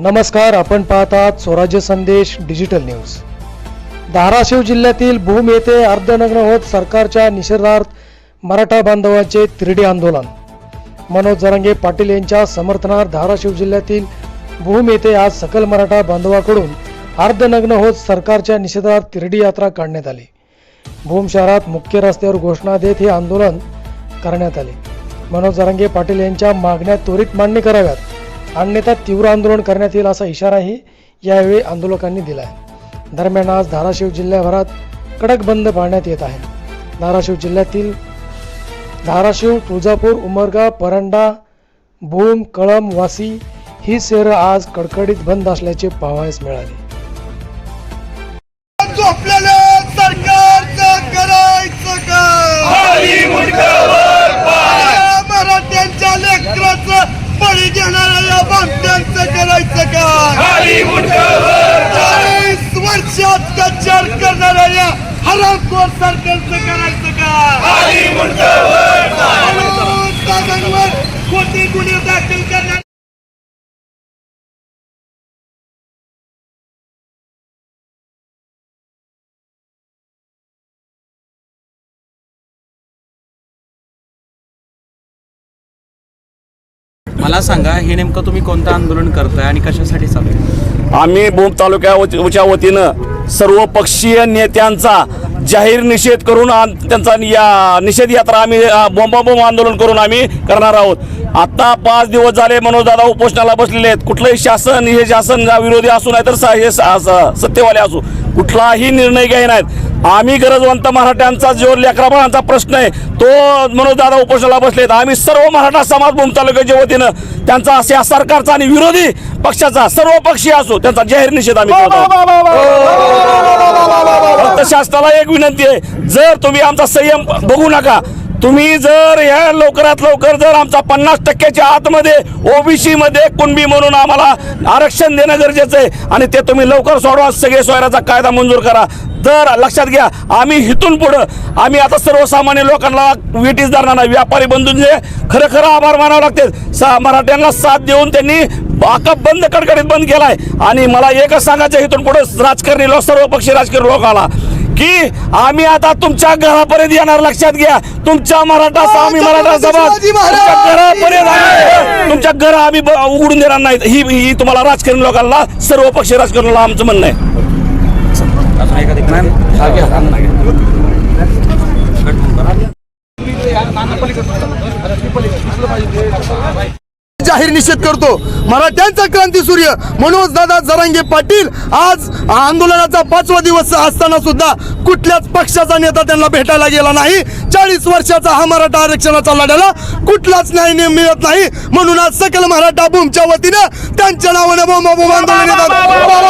नमस्कार आपण पाहतात स्वराज्य संदेश डिजिटल न्यूज. धाराशिव जिल्ह्यातील भूम येथे अर्धनग्न होत सरकारच्या निषेधार्थ मराठा बांधवांचे तिरडी आंदोलन. मनोज जरांगे पाटील यांच्या समर्थनार्थ धाराशिव जिल्ह्यातील भूम येथे आज सकल मराठा बांधवाकडून अर्धनग्न होत सरकारच्या निषेधार्थ तिरडी यात्रा काढण्यात आली. भूम शहरात मुख्य रस्त्यावर घोषणा देत हे आंदोलन करण्यात आले. मनोज जरांगे पाटील यांच्या मागण्या त्वरित मान्य कराव्यात. अन्यथा तीव्र आंदोलन करण्यात येईल असा इशाराही यावेळी आंदोलकांनी दिला आहे दरम्यान आज धाराशिव जिल्ह्याभरात कडक बंद पाळण्यात येत आहे. धाराशिव जिल्ह्यातील धाराशिव तुळजापूर उमरगा परंडा भूम कळम वासी ही शहरं आज कडकडीत बंद असल्याचे पाहावयास मिळाले. हरामखोर सरकारचं करायचं खोटी गुन्हे दाखल करणार. मला सांगा हे नेमकं तुम्ही कोणतं आंदोलन करताय आणि कशासाठी चालू आहे? आम्ही भूम तालुक्याच्या वतीनं सर्व पक्षीय नेत्यांचा जाहीर निषेध करून त्यांचा या निषेध यात्रा आम्ही बोंबाबोंब आंदोलन करून आम्ही करणार आहोत आता पाच दिवस झाले मनोजदादा उपोषणाला बसलेले आहेत कुठलंही शासन हे शासन विरोधी असू नाही तर हे सत्तेवाले सत्यवाले असू कुठलाही निर्णय घ्याय नाहीत आम्ही गरजवंत मराठ्यांचा जो लेकराबाळांचा प्रश्न आहे तो मनोजदादा उपोषणाला बसलेत आम्ही सर्व मराठा समाज भूम तालुक्याच्या वतीनं त्यांचा अशा सरकारचा आणि विरोधी पक्षाचा सर्व पक्षीय असो त्यांचा जाहीर निषेध आम्ही फक्त शासनाला एक विनंती आहे. जर तुम्ही आमचा संयम बघू नका तुम्ही जर या लवकरात लवकर जर आमचा पन्नास टक्क्याच्या आतमध्ये ओबीसी मध्ये कुणबी म्हणून आम्हाला आरक्षण देणं गरजेचं आहे आणि ते तुम्ही लवकर सोडवा सगळे सोयराचा कायदा मंजूर करा. तर लक्षात घ्या आम्ही इथून पुढं आम्ही आता सर्वसामान्य लोकांना विटीस धरणार व्यापारी बंधूंचे खरं खरं आभार मानावं लागते सा मराठ्यांना साथ देऊन त्यांनी बाकप बंद कडकडीत बंद केलाय. आणि मला एकच सांगायचं इथून पुढं राजकारणी लोक सर्व पक्षी राजकीय आला. की आम्ही आता तुमच्या घरापर्यंत येणार लक्षात घ्या. तुमच्या मराठा आम्ही मराठा समाज शिवाजी महाराज! तुमच्या घरापर्यंत तुमच्या घर आम्ही उघडून देणार नाहीत. ही ही तुम्हाला राजकारणी लोकांना सर्व पक्ष राजकारणाला आमचं म्हणणं आहे. जाहीर निषेध करतो. मराठ्यांचा क्रांती सूर्य मनोज दादा जरांगे पाटील आज आंदोलनाचा पाचवा दिवस असताना सुद्धा कुठल्याच पक्षाचा नेता त्यांना भेटायला गेला नाही. चाळीस वर्षाचा हा मराठा आरक्षणाचा लढ्याला कुठलाच न्याय मिळत नाही. म्हणून आज सकल मराठा भूमच्या वतीनं त्यांच्या नावानं बोंब आंदोलन येतात.